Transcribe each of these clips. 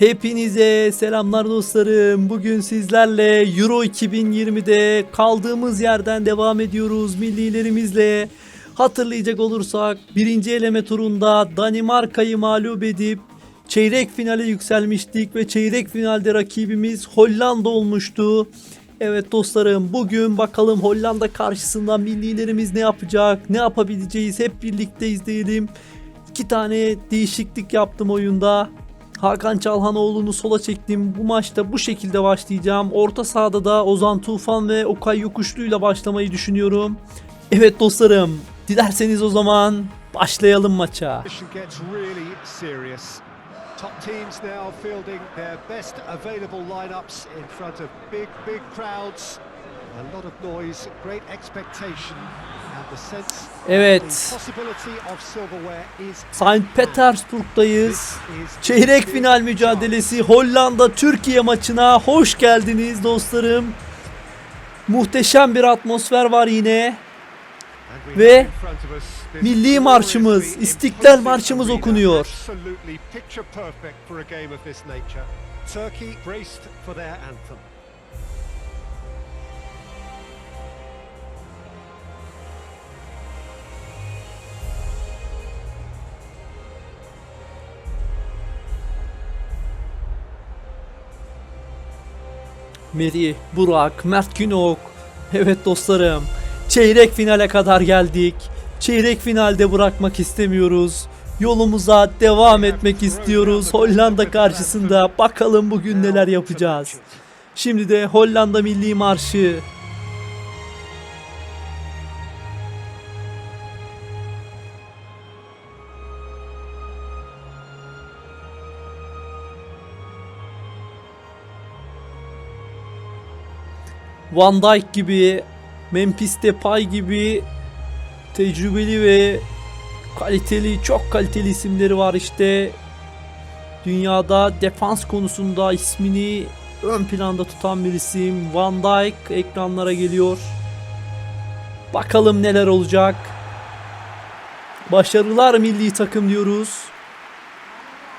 Hepinize selamlar dostlarım. Bugün sizlerle Euro 2020'de kaldığımız yerden devam ediyoruz millilerimizle. Hatırlayacak olursak birinci eleme turunda Danimarka'yı mağlup edip çeyrek finale yükselmiştik ve çeyrek finalde rakibimiz Hollanda olmuştu. Evet dostlarım bugün bakalım Hollanda karşısında millilerimiz ne yapacak, ne yapabileceğiz hep birlikte izleyelim. İki tane değişiklik yaptım oyunda. Hakan Çalhanoğlu'nu sola çektim. Bu maçta bu şekilde başlayacağım. Orta sahada da Ozan Tufan ve Okay Yokuşlu ile başlamayı düşünüyorum. Evet dostlarım, dilerseniz o zaman başlayalım maça. Top teams now fielding their best available lineups in front of big, big crowds. A lot of noise, great expectation, Evet, St. Petersburg'dayız. Çeyrek final mücadelesi Hollanda Türkiye maçına hoş geldiniz dostlarım. Muhteşem bir atmosfer var yine. Ve milli marşımız, İstiklal Marşımız okunuyor. Turkey braced for their anthem. Meri, Burak, Mert Günok. Evet dostlarım. Çeyrek finale kadar geldik. Çeyrek finalde bırakmak istemiyoruz. Yolumuza devam etmek istiyoruz. Hollanda karşısında bakalım bugün neler yapacağız. Şimdi de Hollanda Milli Marşı. Van Dijk gibi, Memphis Depay gibi tecrübeli ve kaliteli, çok kaliteli isimleri var işte. Dünyada defans konusunda ismini ön planda tutan bir isim. Van Dijk ekranlara geliyor. Bakalım neler olacak. Başarılar milli takım diyoruz.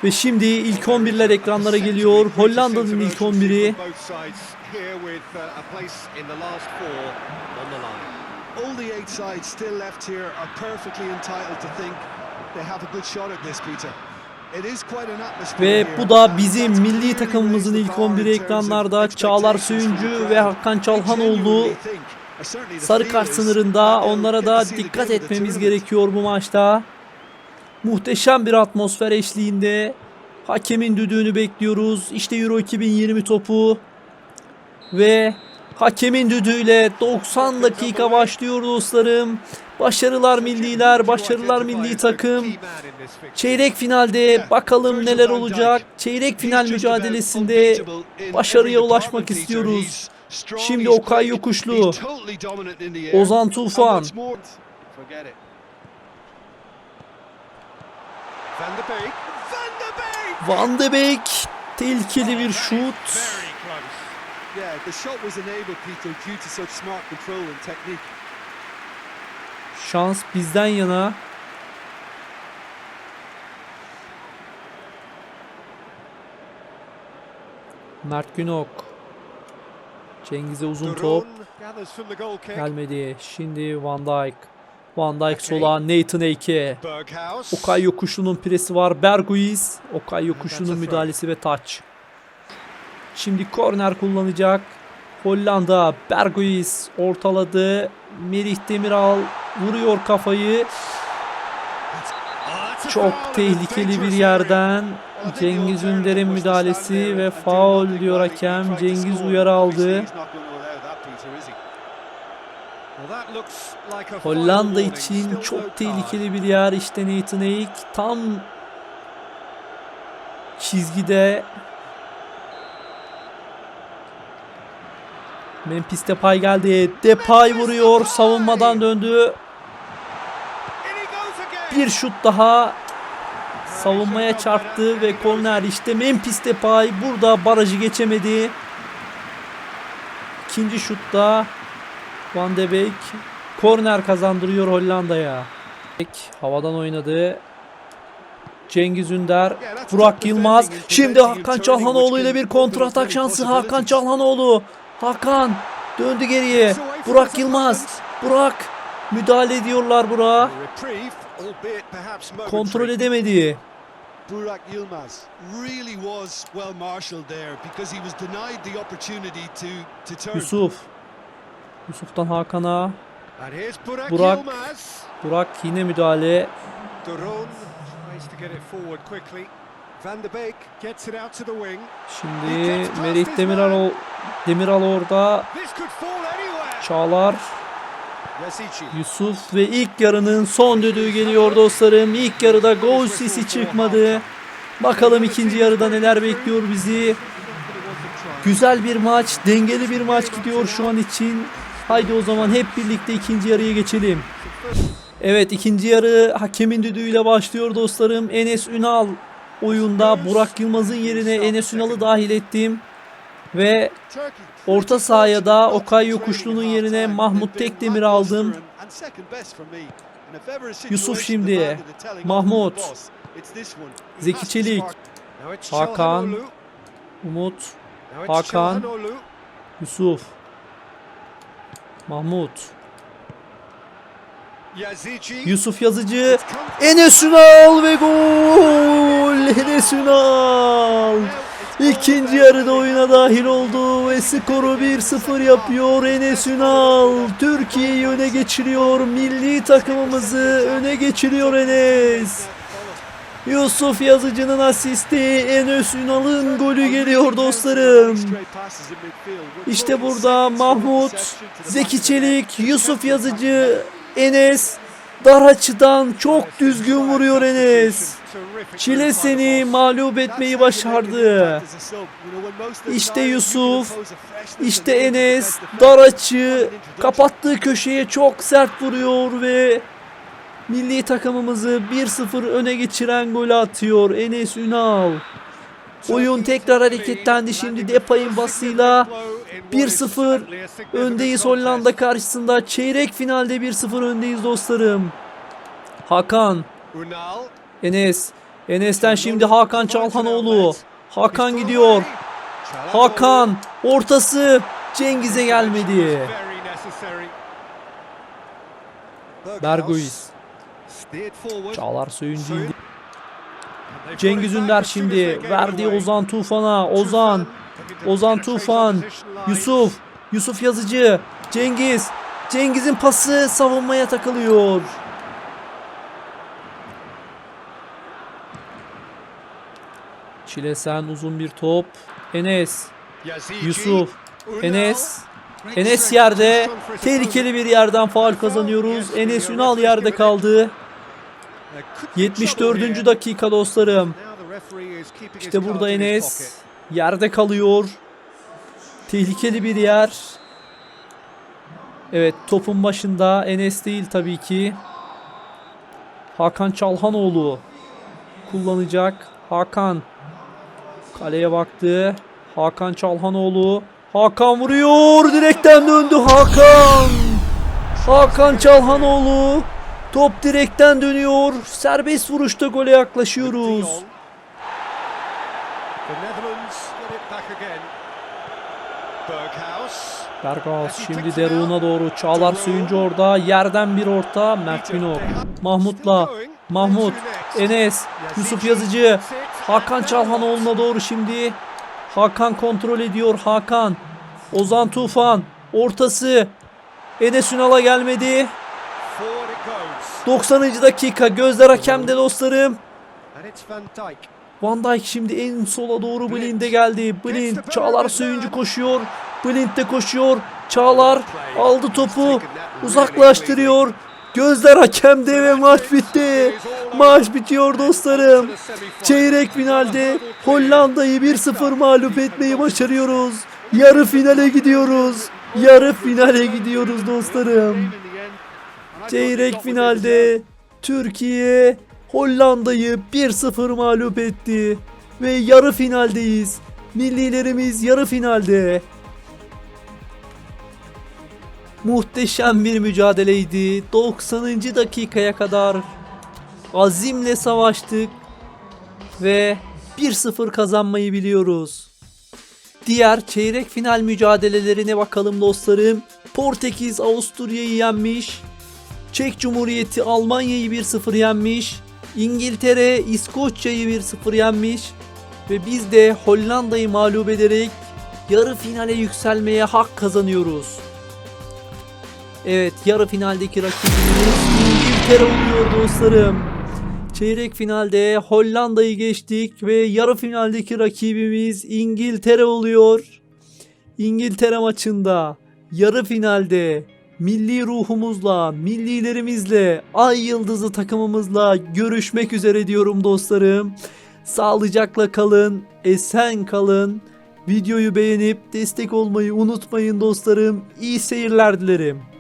Ve şimdi ilk 11'ler ekranlara geliyor. Hollanda'nın ilk 11'i. All the eight sides still left here are perfectly entitled to think they have a good shot at this, Peter. It is quite an atmosphere Ve here, bu da bizim milli takımımızın ilk the bar in 11'i terms of ekranlarda Çağlar the Söyüncü ve Hakan Çalhanoğlu uh, the sarı kart sınırında onlara da the dikkat the etmemiz gerekiyor bu maçta. Muhteşem bir atmosfer eşliğinde hakemin düdüğünü bekliyoruz. İşte Euro 2020 topu ve hakemin düdüğüyle 90 dakika başlıyor dostlarım. Başarılar milliler, başarılar milli takım. Çeyrek finalde bakalım neler olacak. Çeyrek final mücadelesinde başarıya ulaşmak istiyoruz. Şimdi Okay Yokuşlu, Ozan Tufan. Van de Beek. Tehlikeli bir şut. Yeah, the shot was enabled, Peter, due to such smart control and technique. Şans bizden yana. Mert Günok. Cengiz'e uzun top. Gelmedi. Şimdi Van Dijk. Van Dijk sola. Nathan Ake. Okay Yokuşlu'nun presi var. Berguiz. Okay Yokuşlu'nun müdahalesi ve taç. Şimdi korner kullanacak. Hollanda. Berguiz ortaladı. Merih Demiral vuruyor kafayı. Çok tehlikeli bir yerden. Cengiz Ünder'in müdahalesi ve faul diyor hakem. Cengiz uyarı aldı. Hollanda için çok tehlikeli bir yer. İşte Nathan Ake tam çizgide Memphis Depay geldi. Depay vuruyor. Savunmadan döndü. Bir şut daha savunmaya çarptı ve korner işte Memphis Depay burada barajı geçemedi. İkinci şutta Van de Beek korner kazandırıyor Hollanda'ya. Havadan oynadı. Cengiz Ünder, Burak Yılmaz. Şimdi Hakan Çalhanoğlu ile bir kontra atak şansı. Hakan Çalhanoğlu. Hakan döndü geriye. Burak Yılmaz. Burak müdahale ediyorlar perhaps Kontrol edemedi. Burak Yilmaz really was well marshalled there because he was denied the opportunity to to turn. Yusuf. Yusuf'tan Hakan'a. Burak, Burak. Burak yine müdahale. Şimdi Merih Demiral, Demiral orada. Çağlar. Yusuf ve ilk yarının son düdüğü geliyor dostlarım. İlk yarıda gol sesi çıkmadı. Bakalım ikinci yarıda neler bekliyor bizi. Güzel bir maç, dengeli bir maç gidiyor şu an için. Haydi o zaman hep birlikte ikinci yarıya geçelim. Evet ikinci yarı hakemin düdüğüyle başlıyor dostlarım. Enes Ünal oyunda Burak Yılmaz'ın yerine Enes Ünal'ı dahil ettim. Ve Orta sahaya da Okay Yokuşlu'nun yerine Mahmut Tekdemir'i aldım. Yusuf şimdi, Mahmut, Zeki Çelik, Hakan. Umut, Hakan. Yusuf, Mahmut. Yusuf Yazıcı, Enes Ünal ve gol! Enes Ünal! İkinci yarıda oyuna dahil oldu ve skoru 1-0 yapıyor Enes Ünal. Türkiye'yi öne geçiriyor. Milli takımımızı öne geçiriyor Enes. Yusuf Yazıcı'nın asisti Enes Ünal'ın golü geliyor dostlarım. İşte burada Mahmut, Zeki Çelik, Yusuf Yazıcı, Enes dar açıdan çok düzgün vuruyor Enes. Çile seni mağlup etmeyi başardı. İşte Yusuf, İşte Enes dar açı kapattığı köşeye çok sert vuruyor ve milli takımımızı 1-0 öne geçiren golü atıyor Enes Ünal. Oyun tekrar hareketlendi şimdi Depay'ın basıyla 1-0 öndeyiz Hollanda karşısında çeyrek finalde 1-0 öndeyiz dostlarım. Hakan. Enes, Enes'ten şimdi Hakan Çalhanoğlu. Hakan gidiyor. Hakan ortası Cengiz'e gelmedi. Berguiz. Çağlar Söyüncü. Cengiz Ünder şimdi they gave it verdi away. Ozan Tufan'a. Ozan, Ozan Tufan. Yusuf, Yusuf Yazıcı, Cengiz. Cengiz'in pası savunmaya takılıyor. Çilesen uzun bir top. Enes. Yusuf. Enes. Enes yerde. Tehlikeli bir yerden faul kazanıyoruz. Enes Ünal yerde kaldı. 74. here. dakika dostlarım. İşte burada Enes yerde kalıyor. Tehlikeli bir yer. Evet topun başında Enes değil tabii ki. Hakan Çalhanoğlu kullanacak. Hakan kaleye baktı. Hakan Çalhanoğlu. Hakan vuruyor. Direkten döndü Hakan. Hakan Çalhanoğlu. Top direkten dönüyor. Serbest vuruşta gole yaklaşıyoruz. Berghaus. Şimdi Derun'a doğru. Çağlar Söyüncü orada. Yerden bir orta. Mert Günok. Mahmut'la. Mahmut. Enes. Yusuf Yazıcı. Hakan Çalhanoğlu'na doğru şimdi. Hakan kontrol ediyor. Hakan. Ozan Tufan. Ortası. Enes Ünal'a gelmedi. Forward it goes. 90. dakika. Gözler hakemde dostlarım. Van Dijk şimdi en sola doğru Blind'e geldi. Blind, Çağlar Söyüncü koşuyor. Blind de koşuyor. Çağlar aldı topu. Uzaklaştırıyor. Gözler hakemde ve maç bitti. Maç bitiyor dostlarım. Çeyrek finalde Hollanda'yı 1-0 mağlup etmeyi başarıyoruz. Yarı finale gidiyoruz. Yarı finale gidiyoruz dostlarım. Çeyrek finalde Türkiye Hollanda'yı 1-0 mağlup etti ve yarı finaldeyiz. Millilerimiz yarı finalde. Muhteşem bir mücadeleydi. 90. dakikaya kadar azimle savaştık ve 1-0 kazanmayı biliyoruz. Diğer çeyrek final mücadelelerine bakalım dostlarım. Portekiz Avusturya'yı yenmiş. Çek Cumhuriyeti Almanya'yı 1-0 yenmiş. İngiltere İskoçya'yı 1-0 yenmiş. Ve biz de Hollanda'yı mağlup ederek yarı finale yükselmeye hak kazanıyoruz. Evet yarı finaldeki rakibimiz İngiltere oluyor dostlarım. Çeyrek finalde Hollanda'yı geçtik ve yarı finaldeki rakibimiz İngiltere oluyor. İngiltere maçında yarı finalde milli ruhumuzla, millilerimizle, ay yıldızı takımımızla görüşmek üzere diyorum dostlarım. Sağlıcakla kalın, esen kalın. Videoyu beğenip destek olmayı unutmayın dostlarım. İyi seyirler dilerim.